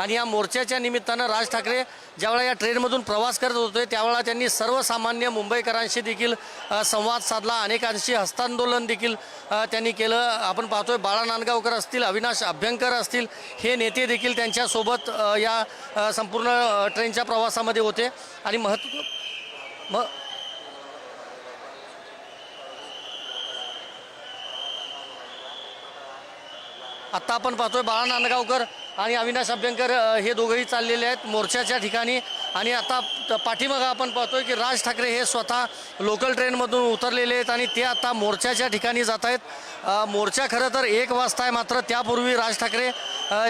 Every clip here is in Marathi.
आणि या मोर्चाच्या निमित्तानं राज ठाकरे ज्यावेळा या ट्रेनमधून प्रवास करत होते त्यावेळा त्यांनी सर्वसामान्य मुंबईकरांशी देखील संवाद साधला. अनेकांशी हस्तांदोलन देखील त्यांनी केलं. आपण पाहतोय बाळा नांदगावकर असतील अविनाश अभ्यंकर असतील हे नेते देखील त्यांच्यासोबत या संपूर्ण ट्रेनच्या प्रवासामध्ये होते. आणि महत्त्व म आत्ता आपण पाहतोय बाळा नांदगावकर आणि अविनाश अभ्यंकर हे दोघंही चाललेले आहेत मोर्चाच्या ठिकाणी. आणि आता पाठीमागं आपण पाहतोय की राज ठाकरे हे स्वतः लोकल ट्रेनमधून उतरलेले आहेत आणि ते आता मोर्चाच्या ठिकाणी जात आहेत. मोर्चा खरं तर एक वाजता आहे मात्र त्यापूर्वी राज ठाकरे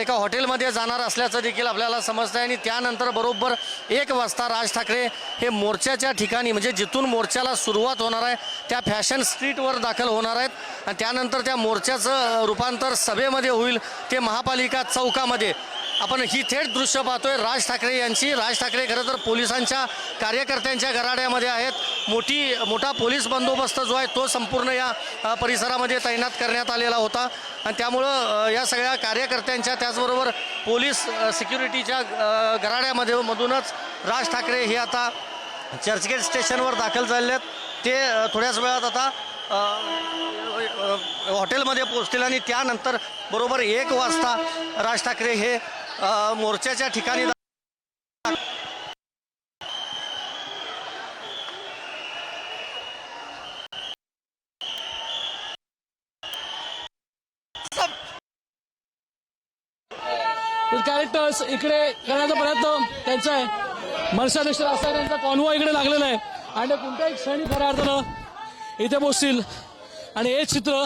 एका हॉटेलमध्ये जाणार असल्याचं देखील आपल्याला समजतं आहे आणि त्यानंतर बरोबर एक वाजता राज ठाकरे हे मोर्चाच्या ठिकाणी म्हणजे जिथून मोर्चाला सुरुवात होणार आहे त्या फॅशन स्ट्रीटवर दाखल होणार आहेत. आणि त्यानंतर त्या मोर्चाचं रूपांतर सभेमध्ये होईल. ते महापालिका चौकामध्ये आपण ही थेट दृश्य पाहतोय. राज ठाकरे यांची. राज ठाकरे खरं तर पोलिसांच्या कार्यकर्त्यांच्या घराड्यामध्ये आहेत. मोठी मोठा पोलीस बंदोबस्त जो आहे तो संपूर्ण या परिसरामध्ये तैनात करण्यात आलेला होता. आणि त्यामुळं या सगळ्या कार्यकर्त्यांच्या त्याचबरोबर पोलीस सिक्युरिटीच्या घराड्यामध्ये मधूनच राज ठाकरे हे आता चर्चगेट स्टेशनवर दाखल झालेले आहेत. ते थोड्याच वेळात आता हॉटेलमध्ये पोहोचतील आणि त्यानंतर बरोबर एक वाजता राज ठाकरे हे मोर्चाच्या ठिकाणी कॅरेक्टर्स इकडे करण्याचा प्रयत्न त्यांचा आहे. मनसाध्यक्ष असताना त्यांचा कॉन्वॉय इकडे लागलेला आहे. आणि कोणत्याही क्षणी खऱ्या अर्थानं इथे पोचतील आणि हे चित्र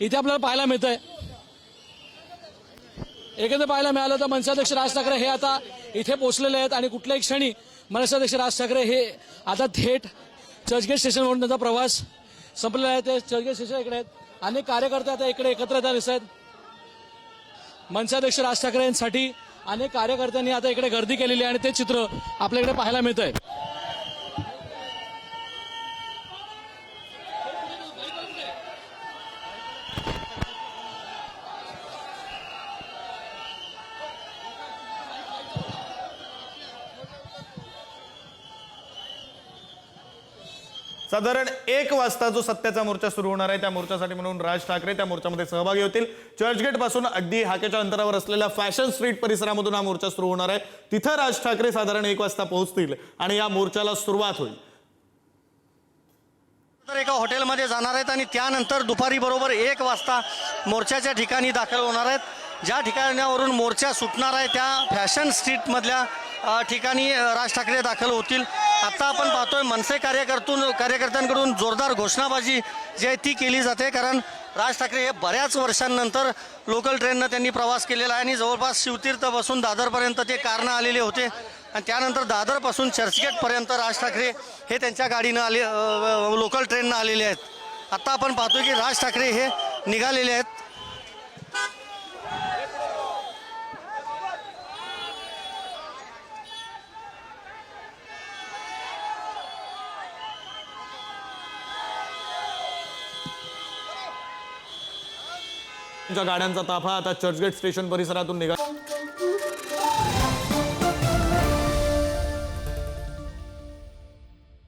इथे आपल्याला पाहायला मिळत आहे एकंदर पाहायला मिळालं तर मनसाध्यक्ष राज ठाकरे हे आता इथे पोचलेले आहेत आणि कुठल्याही क्षणी मनसाध्यक्ष राज ठाकरे हे आता थेट चर्चगेट स्टेशनवरून त्यांचा प्रवास संपलेला आहे. ते चर्चगेट स्टेशन इकडे आहेत. अनेक कार्यकर्ते आता इकडे एकत्र येतात दिसत आहेत. मनसाध्यक्ष राज ठाकरे यांसाठी अनेक कार्यकर्त्यांनी आता इकडे गर्दी केलेली आहे आणि ते चित्र आपल्याकडे पाहायला मिळत आहे साधारण एक वाजता जो सत्याचा मोर्चा सुरू होणार आहे त्या मोर्चासाठी म्हणून राज ठाकरे त्या मोर्चामध्ये सहभागी होतील. चर्चगेटपासून अगदी हाकेच्या अंतरावर असलेल्या फॅशन स्ट्रीट परिसरामधून हा मोर्चा सुरू होणार आहे. तिथं राज ठाकरे साधारण एक वाजता पोहोचतील आणि या मोर्चाला सुरुवात होईल. तर एका हॉटेलमध्ये जाणार आहेत आणि त्यानंतर दुपारी बरोबर एक वाजता मोर्चाच्या ठिकाणी दाखल होणार आहेत. ज्या ठिकाणावरून मोर्चा सुटणार आहे त्या फॅशन स्ट्रीटमधल्या ठिकाणी राज ठाकरे दाखल होतील. आत्ता आपण पाहतोय मनसे कार्यकर्तून कार्यकर्त्यांकडून जोरदार घोषणाबाजी जी आहे ती केली जाते. कारण राज ठाकरे हे बऱ्याच वर्षांनंतर लोकल ट्रेननं त्यांनी प्रवास केलेला आहे. आणि जवळपास शिवतीर्थपासून दादरपर्यंत ते कारणं आलेले होते. आणि त्यानंतर दादरपासून चर्चगेटपर्यंत राज ठाकरे हे त्यांच्या गाडीनं आले लोकल ट्रेननं आलेले आहेत. आत्ता आपण पाहतोय की राज ठाकरे हे निघालेले आहेत. गाड्यांचा ताफा आता चर्चगेट स्टेशन परिसरातून निघा